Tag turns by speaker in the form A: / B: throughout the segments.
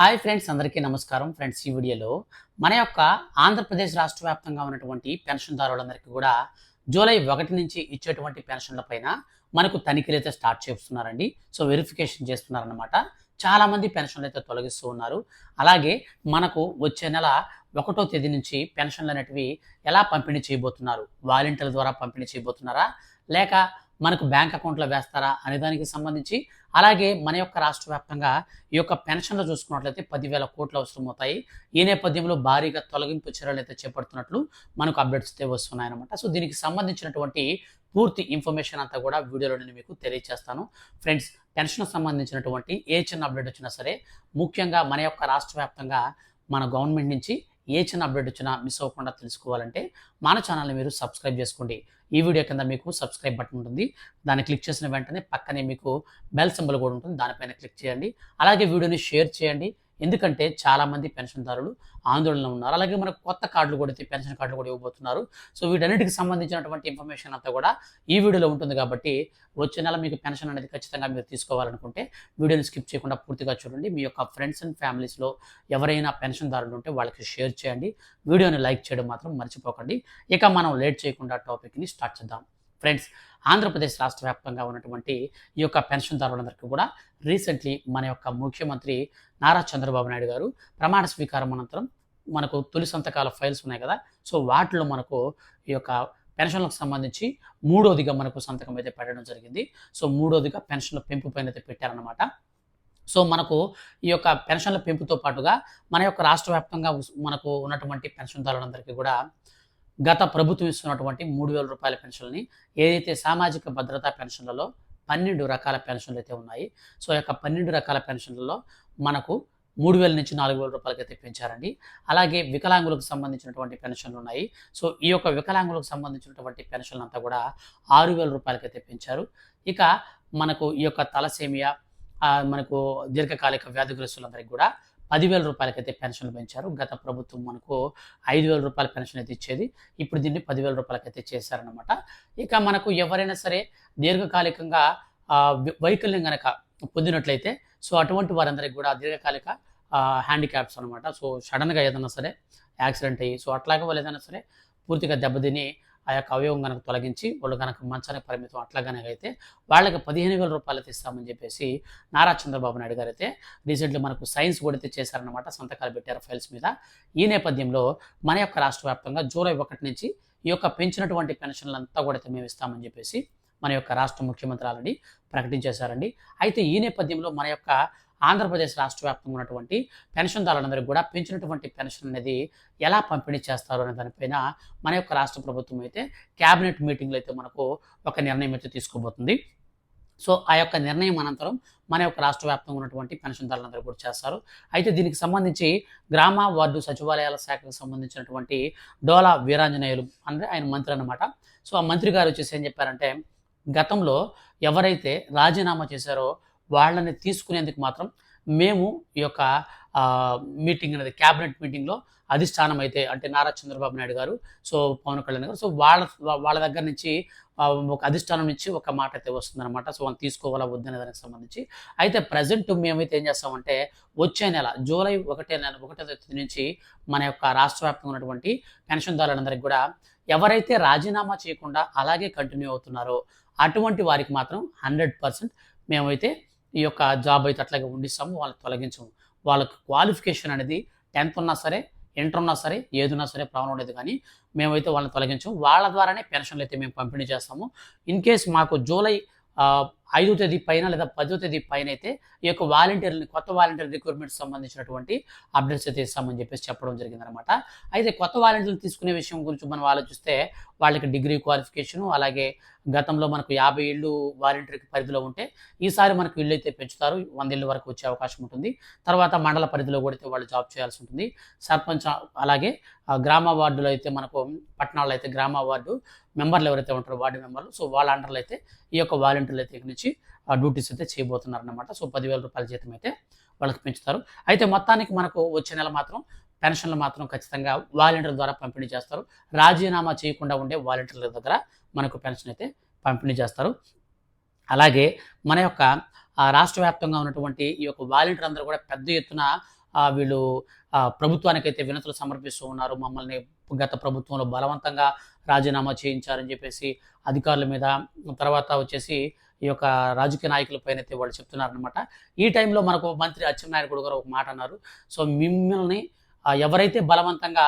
A: Hi friends అందరికీ నమస్కారం. Friends ఈ వీడియోలో మన యొక్క ఆంధ్రప్రదేశ్ రాష్ట్ర వ్యాప్తంగా ఉన్నటువంటి పెన్షన్దారులందరికీ కూడా జూలై ఒకటి నుంచి ఇచ్చేటువంటి పెన్షన్ల పైన మనకు తనిఖీలు అయితే స్టార్ట్ చేస్తున్నారండి. సో వెరిఫికేషన్ చేస్తున్నారనమాట చాలామంది పెన్షన్లు అయితే తొలగిస్తూ ఉన్నారు. అలాగే మనకు వచ్చే నెల ఒకటో తేదీ నుంచి పెన్షన్లు అనేటివి ఎలా పంపిణీ చేయబోతున్నారు? వాలంటీర్ల ద్వారా పంపిణీ చేయబోతున్నారా? లేక మనకు బ్యాంక్ అకౌంట్లో వేస్తారా అనే దానికి సంబంధించి అలాగే మన యొక్క రాష్ట్ర వ్యాప్తంగా ఈ యొక్క పెన్షన్లు చూసుకున్నట్లయితే పదివేల కోట్లు అవసరమవుతాయి. ఈ నేపథ్యంలో భారీగా తొలగింపు చర్యలు అయితే చేపడుతున్నట్లు మనకు అప్డేట్స్ అయితే వస్తున్నాయన్నమాట. సో దీనికి సంబంధించినటువంటి పూర్తి ఇన్ఫర్మేషన్ అంతా కూడా వీడియోలో నేను మీకు తెలియజేస్తాను ఫ్రెండ్స్ పెన్షన్ సంబంధించినటువంటి ఏ చిన్న అప్డేట్ వచ్చినా సరే ముఖ్యంగా మన యొక్క రాష్ట్ర వ్యాప్తంగా మన గవర్నమెంట్ నుంచి ఏ చిన్న అప్డేట్ వచ్చినా మిస్ అవ్వకుండా తెలుసుకోవాలంటే మన ఛానల్ని మీరు సబ్స్క్రైబ్ చేసుకోండి. ఈ వీడియో కింద మీకు సబ్స్క్రైబ్ బటన్ ఉంటుంది. దాన్ని క్లిక్ చేసిన వెంటనే పక్కనే మీకు బెల్ సింబల్ కూడా ఉంటుంది. దానిపైన క్లిక్ చేయండి. అలాగే వీడియోని షేర్ చేయండి. ఎందుకంటే చాలామంది పెన్షన్దారులు ఆందోళనలో ఉన్నారు. అలాగే మనకు కొత్త కార్డులు కూడా అయితే పెన్షన్ కార్డులు కూడా ఇవ్వబోతున్నారు. సో వీటన్నిటికి సంబంధించినటువంటి ఇన్ఫర్మేషన్ అంతా కూడా ఈ వీడియోలో ఉంటుంది కాబట్టి వచ్చే నెల మీకు పెన్షన్ అనేది ఖచ్చితంగా మీరు తీసుకోవాలనుకుంటే వీడియోని స్కిప్ చేయకుండా పూర్తిగా చూడండి. మీ యొక్క ఫ్రెండ్స్ అండ్ ఫ్యామిలీస్లో ఎవరైనా పెన్షన్దారులు ఉంటే వాళ్ళకి షేర్ చేయండి. వీడియోని లైక్ చేయడం మాత్రం మర్చిపోకండి. ఇక మనం లేట్ చేయకుండా టాపిక్ని స్టార్ట్ చేద్దాం. ఫ్రెండ్స్ ఆంధ్రప్రదేశ్ రాష్ట్ర వ్యాప్తంగా ఉన్నటువంటి ఈ యొక్క పెన్షన్దారులందరికీ కూడా రీసెంట్లీ మన యొక్క ముఖ్యమంత్రి నారా చంద్రబాబు నాయుడు గారు ప్రమాణ స్వీకారం అనంతరం మనకు తొలి సంతకాల ఫైల్స్ ఉన్నాయి కదా సో వాటిలో మనకు ఈ యొక్క పెన్షన్లకు సంబంధించి మూడోదిగా మనకు సంతకం అయితే పెట్టడం జరిగింది. సో మూడోదిగా పెన్షన్ల పెంపు పైన అయితే పెట్టారనమాట సో మనకు ఈ యొక్క పెన్షన్ల పెంపుతో పాటుగా మన యొక్క రాష్ట్ర వ్యాప్తంగా మనకు ఉన్నటువంటి పెన్షన్దారులందరికీ కూడా గత ప్రభుత్వం ఇస్తున్నటువంటి మూడు వేల రూపాయల పెన్షన్ని ఏదైతే సామాజిక భద్రతా పెన్షన్లలో పన్నెండు రకాల పెన్షన్లు అయితే ఉన్నాయి. సో ఈ యొక్క పన్నెండు రకాల పెన్షన్లలో మనకు మూడు వేల నుంచి నాలుగు వేల రూపాయలకి అయితే పెంచారండి. అలాగే వికలాంగులకు సంబంధించినటువంటి పెన్షన్లు ఉన్నాయి. సో ఈ యొక్క వికలాంగులకు సంబంధించినటువంటి పెన్షన్లు అంతా కూడా ఆరు వేల రూపాయలకైతే పెంచారు. ఇక మనకు ఈ యొక్క తలసేమియా మనకు దీర్ఘకాలిక వ్యాధిగ్రస్తులందరికీ కూడా పదివేల రూపాయలకైతే పెన్షన్లు పెంచారు. గత ప్రభుత్వం మనకు ఐదు వేల రూపాయల పెన్షన్ అయితే ఇచ్చేది. ఇప్పుడు దీన్ని పదివేల రూపాయలకైతే చేశారనమాట ఇక మనకు ఎవరైనా సరే దీర్ఘకాలికంగా వైకల్యం కనుక పొందినట్లయితే సో అటువంటి వారందరికీ కూడా దీర్ఘకాలిక హ్యాండిక్యాప్స్ అనమాట సో సడన్గా ఏదైనా సరే యాక్సిడెంట్ అయ్యి సో అట్లాగే వాళ్ళు ఏదైనా సరే పూర్తిగా దెబ్బతిని ఆ యొక్క అవయవం కనుక తొలగించి వాళ్ళు కనుక మంచానికి పరిమితం అట్లా కనుక అయితే వాళ్ళకి పదిహేను వేల రూపాయలు తీస్తామని ఇస్తామని చెప్పేసి నారా చంద్రబాబు నాయుడు గారు అయితే రీసెంట్లీ మనకు సైన్స్ కూడా అయితే చేశారనమాట సంతకాలు పెట్టారు ఫైల్స్ మీద. ఈ నేపథ్యంలో మన యొక్క రాష్ట్ర వ్యాప్తంగా జూలై ఒకటి నుంచి ఈ యొక్క పెంచినటువంటి పెన్షన్లంతా కూడా అయితే మేము ఇస్తామని చెప్పేసి మన యొక్క రాష్ట్ర ముఖ్యమంత్రి ఆల్రెడీ ప్రకటించేశారండి. అయితే ఈ నేపథ్యంలో మన యొక్క ఆంధ్రప్రదేశ్ రాష్ట్ర వ్యాప్తంగా ఉన్నటువంటి పెన్షన్దారులందరికీ కూడా పెంచినటువంటి పెన్షన్ అనేది ఎలా పంపిణీ చేస్తారు అనే దానిపైన మన యొక్క రాష్ట్ర ప్రభుత్వం అయితే క్యాబినెట్ మీటింగ్లో అయితే మనకు ఒక నిర్ణయం అయితే తీసుకోబోతుంది. సో ఆ యొక్క నిర్ణయం అనంతరం మన యొక్క రాష్ట్ర వ్యాప్తంగా ఉన్నటువంటి పెన్షన్దారులందరూ కూడా చేస్తారు. అయితే దీనికి సంబంధించి గ్రామ వార్డు సచివాలయాల శాఖకు సంబంధించినటువంటి డోలా వీరాంజనేయులు అంటే ఆయన మంత్రి అన్నమాట. సో ఆ మంత్రి గారు వచ్చేసి ఏం చెప్పారంటే గతంలో ఎవరైతే రాజీనామా చేశారో వాళ్ళని తీసుకునేందుకు మాత్రం మేము ఈ యొక్క మీటింగ్ అనేది క్యాబినెట్ మీటింగ్లో అధిష్టానం అయితే అంటే నారా చంద్రబాబు నాయుడు గారు సో పవన్ కళ్యాణ్ గారు సో వాళ్ళ వాళ్ళ దగ్గర నుంచి ఒక అధిష్టానం నుంచి ఒక మాట అయితే వస్తుందన్నమాట. సో వాళ్ళు తీసుకోవాలా వద్దనే దానికి సంబంధించి. అయితే ప్రజెంట్ మేమైతే ఏం చేస్తామంటే వచ్చే నెల జూలై ఒకటే నెల ఒకటో తేదీ నుంచి మన యొక్క రాష్ట్ర వ్యాప్తంగా ఉన్నటువంటి పెన్షన్దారులందరికీ కూడా ఎవరైతే రాజీనామా చేయకుండా అలాగే కంటిన్యూ అవుతున్నారో అటువంటి వారికి మాత్రం హండ్రెడ్ పర్సెంట్ మేమైతే ఈ యొక్క జాబ్ అయితే అట్లాగే ఉండిస్తాము వాళ్ళకి తొలగించము. వాళ్ళకి క్వాలిఫికేషన్ అనేది టెన్త్ ఉన్నా సరే ఇంటర్ ఉన్నా సరే ఏదున్నా సరే ప్రాబ్లం ఉండేది కానీ మేమైతే వాళ్ళని తొలగించము. వాళ్ళ ద్వారానే పెన్షన్లు అయితే మేము పంపిణీ చేస్తాము. ఇన్ కేస్ మాకు జూలై ఐదో తేదీ పైన లేదా పదో తేదీ పైన అయితే ఈ యొక్క వాలంటీర్ని కొత్త వాలంటీర్ రిక్రూట్మెంట్ సంబంధించినటువంటి అప్డేట్స్ అయితే ఇస్తామని చెప్పేసి చెప్పడం జరిగిందనమాట అయితే కొత్త వాలంటీర్లు తీసుకునే విషయం గురించి మనం ఆలోచిస్తే వాళ్ళకి డిగ్రీ క్వాలిఫికేషను అలాగే గతంలో మనకు యాభై ఇళ్ళు వాలంటీర్కి పరిధిలో ఉంటే ఈసారి మనకు ఇళ్ళు అయితే పెంచుతారు. వంద ఇళ్ళు వరకు వచ్చే అవకాశం ఉంటుంది. తర్వాత మండల పరిధిలో కూడా అయితే వాళ్ళు జాబ్ చేయాల్సి ఉంటుంది. సర్పంచ్ అలాగే గ్రామ వార్డులో అయితే మనకు పట్టణాల్లో అయితే గ్రామ వార్డు మెంబర్లు ఎవరైతే ఉంటారో వార్డు మెంబర్లు సో వాళ్ళ అండర్లో అయితే ఈ యొక్క వాలంటీర్లు అయితే నుంచి డ్యూటీస్ అయితే చేయబోతున్నారు అనమాట సో పదివేల రూపాయల జీతం అయితే వాళ్ళకి పెంచుతారు. అయితే మొత్తానికి మనకు వచ్చే నెల మాత్రం పెన్షన్లు మాత్రం ఖచ్చితంగా వాలంటీర్ల ద్వారా పంపిణీ చేస్తారు. రాజీనామా చేయకుండా ఉండే వాలంటీర్ల దగ్గర మనకు పెన్షన్ అయితే పంపిణీ చేస్తారు. అలాగే మన యొక్క రాష్ట్ర వ్యాప్తంగా ఉన్నటువంటి ఈ యొక్క వాలంటీర్ అందరూ కూడా పెద్ద ఎత్తున వీళ్ళు ప్రభుత్వానికైతే వినతులు సమర్పిస్తూ ఉన్నారు. మమ్మల్ని గత ప్రభుత్వంలో బలవంతంగా రాజీనామా చేయించారని చెప్పేసి అధికారుల మీద తర్వాత వచ్చేసి ఈ యొక్క రాజకీయ నాయకుల పైన అయితే వాళ్ళు చెప్తున్నారనమాట ఈ టైంలో మనకు మంత్రి అచ్చెన్నాయుడు గారు ఒక మాట అన్నారు. సో మిమ్మల్ని ఎవరైతే బలవంతంగా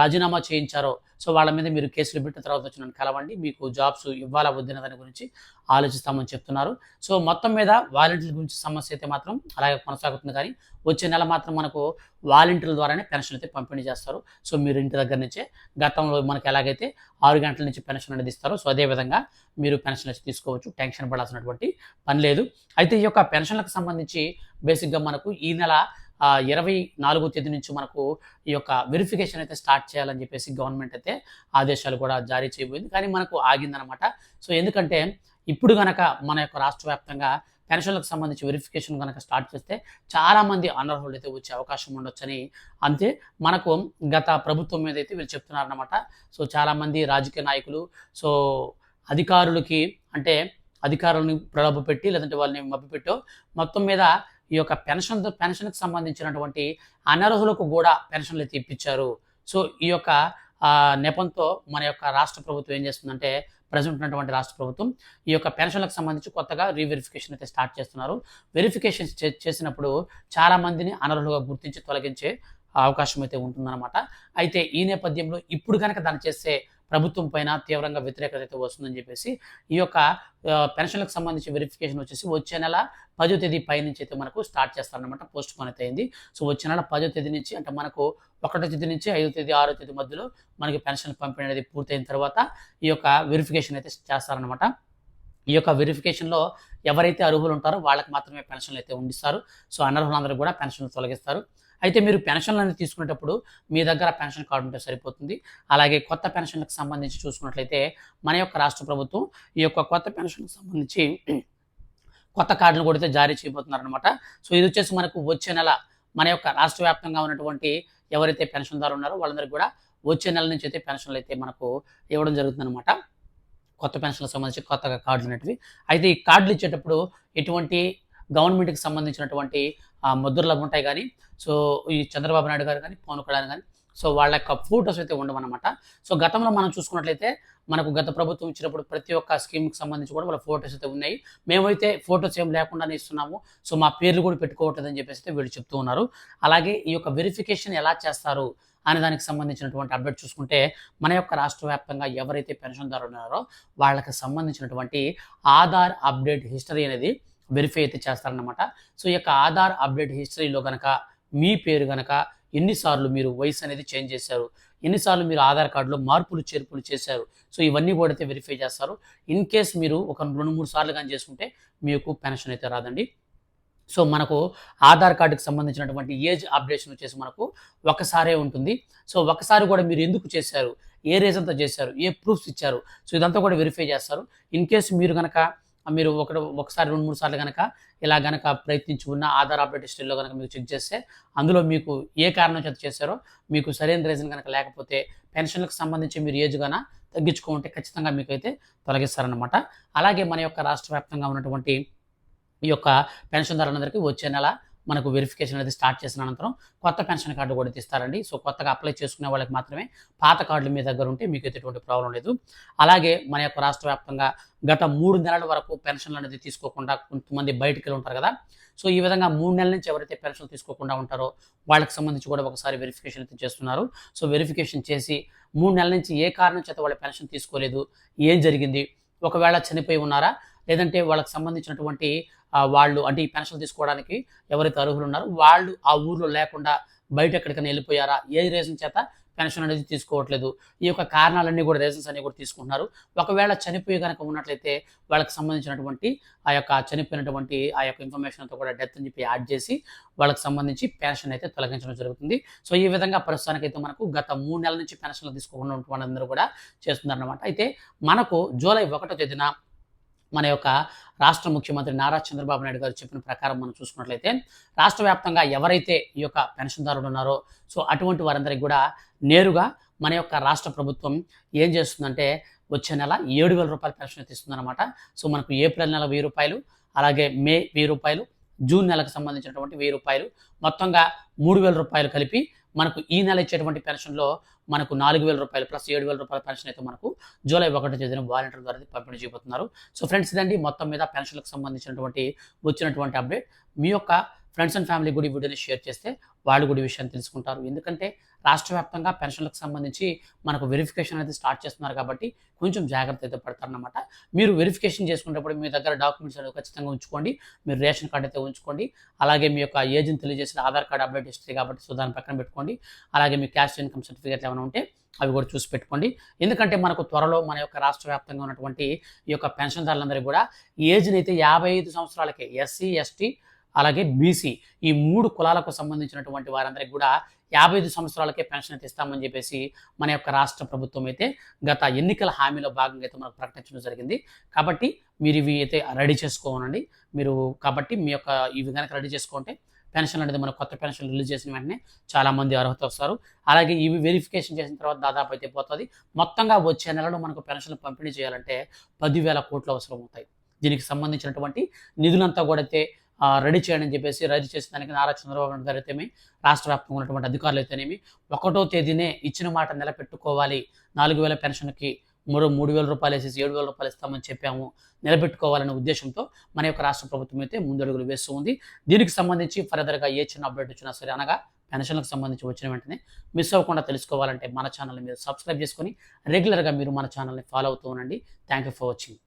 A: రాజీనామా చేయించారో. సో వాళ్ళ మీద మీరు కేసులు పెట్టిన తర్వాత వచ్చి నన్ను కలవండి మీకు జాబ్స్ ఇవ్వాలా వద్దిన దాని గురించి ఆలోచిస్తామని చెప్తున్నారు. సో మొత్తం మీద వాలంటీర్ల గురించి సమస్య అయితే మాత్రం అలాగే కొనసాగుతుంది. కానీ వచ్చే నెల మాత్రం మనకు వాలంటీర్ల ద్వారానే పెన్షన్ అయితే పంపిణీ చేస్తారు. సో మీరు ఇంటి దగ్గర నుంచే గతంలో మనకు ఎలాగైతే ఆరు గంటల నుంచి పెన్షన్ అనేది ఇస్తారో సో అదే విధంగా మీరు పెన్షన్ వచ్చి తీసుకోవచ్చు. టెన్షన్ పడాల్సినటువంటి పని లేదు. అయితే ఈ యొక్క పెన్షన్లకు సంబంధించి బేసిక్గా మనకు ఈ నెల ఇరవై నాలుగో తేదీ నుంచి మనకు ఈ యొక్క వెరిఫికేషన్ అయితే స్టార్ట్ చేయాలని చెప్పేసి గవర్నమెంట్ అయితే ఆదేశాలు కూడా జారీ చేయబోయింది. కానీ మనకు ఆగిందనమాట. సో ఎందుకంటే ఇప్పుడు కనుక మన యొక్క రాష్ట్ర వ్యాప్తంగా పెన్షన్లకు సంబంధించి వెరిఫికేషన్ కనుక స్టార్ట్ చేస్తే చాలామంది అనర్హులు అయితే వచ్చే అవకాశం ఉండొచ్చని అంతే మనకు గత ప్రభుత్వం మీద అయితే వీళ్ళు చెప్తున్నారనమాట సో చాలామంది రాజకీయ నాయకులు సో అధికారులకి అంటే అధికారులను ప్రలోభ పెట్టి లేదంటే వాళ్ళని మభ్యపెట్టో మొత్తం మీద ఈ యొక్క పెన్షన్ పెన్షన్కి సంబంధించినటువంటి అనర్హులకు కూడా పెన్షన్లు అయితే ఇప్పించారు సో ఈ యొక్క నెపంతో మన యొక్క రాష్ట్ర ప్రభుత్వం ఏం చేస్తుందంటే ప్రజెంట్ ఉన్నటువంటి రాష్ట్ర ప్రభుత్వం ఈ యొక్క పెన్షన్లకు సంబంధించి కొత్తగా రీవెరిఫికేషన్ అయితే స్టార్ట్ చేస్తున్నారు. వెరిఫికేషన్ చేసినప్పుడు చాలా మందిని అనర్హులుగా గుర్తించి తొలగించే అవకాశం అయితే ఉంటుందన్నమాట. అయితే ఈ నేపథ్యంలో ఇప్పుడు కనుక దాన్ని చేస్తే ప్రభుత్వం పైన తీవ్రంగా వ్యతిరేకత అయితే వస్తుందని చెప్పేసి ఈ యొక్క పెన్షన్లకు సంబంధించి వెరిఫికేషన్ వచ్చేసి వచ్చే నెల పదో తేదీ పై నుంచి అయితే మనకు స్టార్ట్ చేస్తారనమాట పోస్ట్ పోన్ అయితే అయింది. సో వచ్చే నెల పదో తేదీ నుంచి అంటే మనకు ఒకటో తేదీ నుంచి ఐదో తేదీ ఆరో తేదీ మధ్యలో మనకి పెన్షన్ పంపిణీ అనేది పూర్తయిన తర్వాత ఈ యొక్క వెరిఫికేషన్ అయితే చేస్తారనమాట ఈ యొక్క వెరిఫికేషన్లో ఎవరైతే అర్హులు ఉంటారో వాళ్ళకి మాత్రమే పెన్షన్లు అయితే ఉండిస్తారు. సో అనర్హులందరూ కూడా పెన్షన్లు తొలగిస్తారు. అయితే మీరు పెన్షన్లు అనేది తీసుకునేటప్పుడు మీ దగ్గర పెన్షన్ కార్డు ఉంటే సరిపోతుంది. అలాగే కొత్త పెన్షన్లకు సంబంధించి చూసుకున్నట్లయితే మన యొక్క రాష్ట్ర ప్రభుత్వం ఈ యొక్క కొత్త పెన్షన్కి సంబంధించి కొత్త కార్డులు కూడా అయితే జారీ చేయబోతున్నారనమాట సో ఇది వచ్చేసి మనకు వచ్చే నెల మన యొక్క రాష్ట్ర వ్యాప్తంగా ఉన్నటువంటి ఎవరైతే పెన్షన్దారు ఉన్నారో వాళ్ళందరికీ కూడా వచ్చే నెల నుంచి అయితే పెన్షన్లు అయితే మనకు ఇవ్వడం జరుగుతుందన్నమాట. కొత్త పెన్షన్లకు సంబంధించి కొత్తగా కార్డులు అనేటివి. అయితే ఈ కార్డులు ఇచ్చేటప్పుడు ఎటువంటి గవర్నమెంట్కి సంబంధించినటువంటి ముద్రలు ఉంటాయి కానీ సో ఈ చంద్రబాబు నాయుడు గారు కానీ పవన్ కళ్యాణ్ కానీ సో వాళ్ళ యొక్క ఫోటోస్ అయితే ఉండవన్నమాట. సో గతంలో మనం చూసుకున్నట్లయితే మనకు గత ప్రభుత్వం ఇచ్చినప్పుడు ప్రతి ఒక్క స్కీమ్కి సంబంధించి కూడా వాళ్ళ ఫోటోస్ అయితే ఉన్నాయి. మేమైతే ఫోటోస్ ఏం లేకుండానే ఇస్తున్నాము. సో మా పేర్లు కూడా పెట్టుకోవట్లేదని చెప్పేసి అయితే వీళ్ళు చెప్తూ ఉన్నారు. అలాగే ఈ యొక్క వెరిఫికేషన్ ఎలా చేస్తారు అనే దానికి సంబంధించినటువంటి అప్డేట్ చూసుకుంటే మన యొక్క రాష్ట్ర వ్యాప్తంగా ఎవరైతే పెన్షన్దారులు ఉన్నారో వాళ్ళకి సంబంధించినటువంటి ఆధార్ అప్డేట్ హిస్టరీ అనేది వెరిఫై అయితే చేస్తారనమాట సో ఈ యొక్క ఆధార్ అప్డేట్ హిస్టరీలో కనుక మీ పేరు కనుక ఎన్నిసార్లు మీరు వయసు అనేది చేంజ్ చేశారు ఎన్నిసార్లు మీరు ఆధార్ కార్డులో మార్పులు చేర్పులు చేశారు సో ఇవన్నీ కూడా అయితే వెరిఫై చేస్తారు. ఇన్ కేస్ మీరు ఒక రెండు మూడు సార్లు కానీ చేసుకుంటే మీకు పెన్షన్ అయితే రాదండి. సో మనకు ఆధార్ కార్డుకి సంబంధించినటువంటి ఏజ్ అప్డేషన్ వచ్చేసి మనకు ఒకసారే ఉంటుంది. సో ఒకసారి కూడా మీరు ఎందుకు చేశారు ఏ రీజన్తో చేశారు ఏ ప్రూఫ్స్ ఇచ్చారు సో ఇదంతా కూడా వెరిఫై చేస్తారు. ఇన్ కేసు మీరు కనుక మీరు ఒక ఒకసారి రెండు మూడు సార్లు కనుక ఇలా కనుక ప్రయత్నించి ఉన్న ఆధార్ అప్డేట్ హిస్టరీలో కనుక మీరు చెక్ చేస్తే అందులో మీకు ఏ కారణం చేత చేశారో మీకు సరైన రీజన్ కనుక లేకపోతే పెన్షన్లకు సంబంధించి మీరు ఏజ్ కన్నా తగ్గించుకుంటే ఖచ్చితంగా మీకు అయితే తొలగిస్తారనమాట అలాగే మన యొక్క రాష్ట్ర వ్యాప్తంగా ఉన్నటువంటి ఈ యొక్క పెన్షన్దారులందరికీ వచ్చే నెల మనకు వెరిఫికేషన్ అనేది స్టార్ట్ చేసిన అనంతరం కొత్త పెన్షన్ కార్డు కూడా తీస్తారండి. సో కొత్తగా అప్లై చేసుకునే వాళ్ళకి మాత్రమే పాత కార్డులు మీ దగ్గర ఉంటే మీకు అయితే ఎటువంటి ప్రాబ్లం లేదు. అలాగే మన యొక్క రాష్ట్ర వ్యాప్తంగా గత మూడు నెలల వరకు పెన్షన్లు అనేది తీసుకోకుండా కొంతమంది బయటికి వెళ్ళి ఉంటారు కదా. సో ఈ విధంగా మూడు నెలల నుంచి ఎవరైతే పెన్షన్ తీసుకోకుండా ఉంటారో వాళ్ళకి సంబంధించి కూడా ఒకసారి వెరిఫికేషన్ అయితే చేస్తున్నారు. సో వెరిఫికేషన్ చేసి మూడు నెలల నుంచి ఏ కారణం చేత వాళ్ళ పెన్షన్ తీసుకోలేదు ఏం జరిగింది ఒకవేళ చనిపోయి ఉన్నారా లేదంటే వాళ్ళకి సంబంధించినటువంటి వాళ్ళు అంటే ఈ పెన్షన్ తీసుకోవడానికి ఎవరైతే అర్హులు ఉన్నారో వాళ్ళు ఆ ఊర్లో లేకుండా బయట ఎక్కడికైనా వెళ్ళిపోయారా? ఏ రీజన్ చేత పెన్షన్ అనేది తీసుకోవట్లేదు? ఈ యొక్క కారణాలన్నీ కూడా రీజన్స్ అన్ని కూడా తీసుకుంటున్నారు. ఒకవేళ చనిపోయి కనుక ఉన్నట్లయితే వాళ్ళకి సంబంధించినటువంటి ఆ యొక్క చనిపోయినటువంటి ఆ యొక్క ఇన్ఫర్మేషన్ అంతా కూడా డెత్ అని చెప్పి యాడ్ చేసి వాళ్ళకి సంబంధించి పెన్షన్ అయితే తొలగించడం జరుగుతుంది. సో ఈ విధంగా ప్రస్తుతానికైతే మనకు గత మూడు నెలల నుంచి పెన్షన్లు తీసుకోకుండా వాళ్ళందరూ కూడా చేస్తున్నారన్నమాట. అయితే మనకు జూలై ఒకటో తేదీన మన యొక్క రాష్ట్ర ముఖ్యమంత్రి నారా చంద్రబాబు నాయుడు గారు చెప్పిన ప్రకారం మనం చూసుకున్నట్లయితే రాష్ట్ర వ్యాప్తంగా ఎవరైతే ఈ యొక్క పెన్షన్దారులు ఉన్నారో సో అటువంటి వారందరికీ కూడా నేరుగా మన యొక్క రాష్ట్ర ప్రభుత్వం ఏం చేస్తుందంటే వచ్చే నెల ఏడు వేల రూపాయల పెన్షన్ అయితే ఇస్తుందన్నమాట సో మనకు ఏప్రిల్ నెల వెయ్యి రూపాయలు అలాగే మే వెయ్యి రూపాయలు జూన్ నెలకు సంబంధించినటువంటి వెయ్యి రూపాయలు మొత్తంగా మూడు వేల రూపాయలు కలిపి మనకు ఈ నెల ఇచ్చేటువంటి పెన్షన్లో మనకు నాలుగు వేల రూపాయలు ప్లస్ ఏడు వేల రూపాయల పెన్షన్ అయితే మనకు జూలై ఒకటి తేదీన వాలంటీర్ ద్వారా పంపిణీ చేయబోతున్నారు. సో ఫ్రెండ్స్ ఇదండి. మొత్తం మీద పెన్షన్లకు సంబంధించినటువంటి వచ్చినటువంటి అప్డేట్. మీ యొక్క ఫ్రెండ్స్ అండ్ ఫ్యామిలీ కూడా ఈ వీడియోని షేర్ చేస్తే వాళ్ళు కూడా ఈ విషయాన్ని తెలుసుకుంటారు. ఎందుకంటే రాష్ట్ర వ్యాప్తంగా పెన్షన్లకు సంబంధించి మనకు వెరిఫికేషన్ అనేది స్టార్ట్ చేస్తున్నారు కాబట్టి కొంచెం జాగ్రత్త అయితే పడతారనమాట మీరు వెరిఫికేషన్ చేసుకునేటప్పుడు మీ దగ్గర డాక్యుమెంట్స్ అనేవి ఖచ్చితంగా ఉంచుకోండి. మీరు రేషన్ కార్డు అయితే ఉంచుకోండి. అలాగే మీ యొక్క ఏజ్ని తెలియజేసిన ఆధార్ కార్డు అప్డేట్ హిస్టరీ కాబట్టి సో దాని పక్కన పెట్టుకోండి. అలాగే మీ క్యాష్ ఇన్కమ్ సర్టిఫికేట్ ఏమైనా ఉంటే అవి కూడా చూసి పెట్టుకోండి. ఎందుకంటే మనకు త్వరలో మన యొక్క రాష్ట్ర వ్యాప్తంగా ఉన్నటువంటి ఈ యొక్క పెన్షన్దారులందరికీ కూడా ఏజ్ని అయితే యాభై ఐదు సంవత్సరాలకే ఎస్సీ ఎస్టీ అలాగే బీసీ ఈ మూడు కులాలకు సంబంధించినటువంటి వారందరికీ కూడా యాభై ఐదు సంవత్సరాలకే పెన్షన్ అయితే ఇస్తామని చెప్పేసి మన యొక్క రాష్ట్ర ప్రభుత్వం అయితే గత ఎన్నికల హామీలో భాగంగా అయితే మనకు ప్రకటించడం జరిగింది. కాబట్టి మీరు ఇవి అయితే రెడీ చేసుకోనండి. మీరు కాబట్టి మీ యొక్క ఇవి కనుక రెడీ చేసుకుంటే పెన్షన్ అనేది మన కొత్త పెన్షన్ రిలీజ్ చేసిన వెంటనే చాలామంది అర్హత వస్తారు. అలాగే ఇవి వెరిఫికేషన్ చేసిన తర్వాత దాదాపు అయితే పోతుంది. మొత్తంగా వచ్చే నెలలో మనకు పెన్షన్ పంపిణీ చేయాలంటే పదివేల కోట్లు అవసరం అవుతాయి. దీనికి సంబంధించినటువంటి నిధులంతా కూడా అయితే రెడీ చేయండి అని చెప్పేసి రెడీ చేసిన దానికి నారా చంద్రబాబు నాయుడు గారు అయితేమి రాష్ట్ర వ్యాప్తంగా ఉన్నటువంటి అధికారులు అయితేనేమి ఒకటో తేదీనే ఇచ్చిన మాట నిలబెట్టుకోవాలి. నాలుగు వేల పెన్షన్కి మరో మూడు వేల రూపాయలు వేసేసి ఏడు వేల రూపాయలు ఇస్తామని చెప్పాము. నిలబెట్టుకోవాలనే ఉద్దేశంతో మన యొక్క రాష్ట్ర ప్రభుత్వం అయితే ముందడుగులు వేస్తూ ఉంది. దీనికి సంబంధించి ఫర్దర్గా ఏ చిన్న అప్డేట్ వచ్చినా సరే అనగా పెన్షన్లకు సంబంధించి వచ్చిన వెంటనే మిస్ అవ్వకుండా తెలుసుకోవాలంటే మన ఛానల్ని మీరు సబ్స్క్రైబ్ చేసుకొని రెగ్యులర్గా మీరు మన ఛానల్ని ఫాలో అవుతూ ఉండండి. Thank you for watching.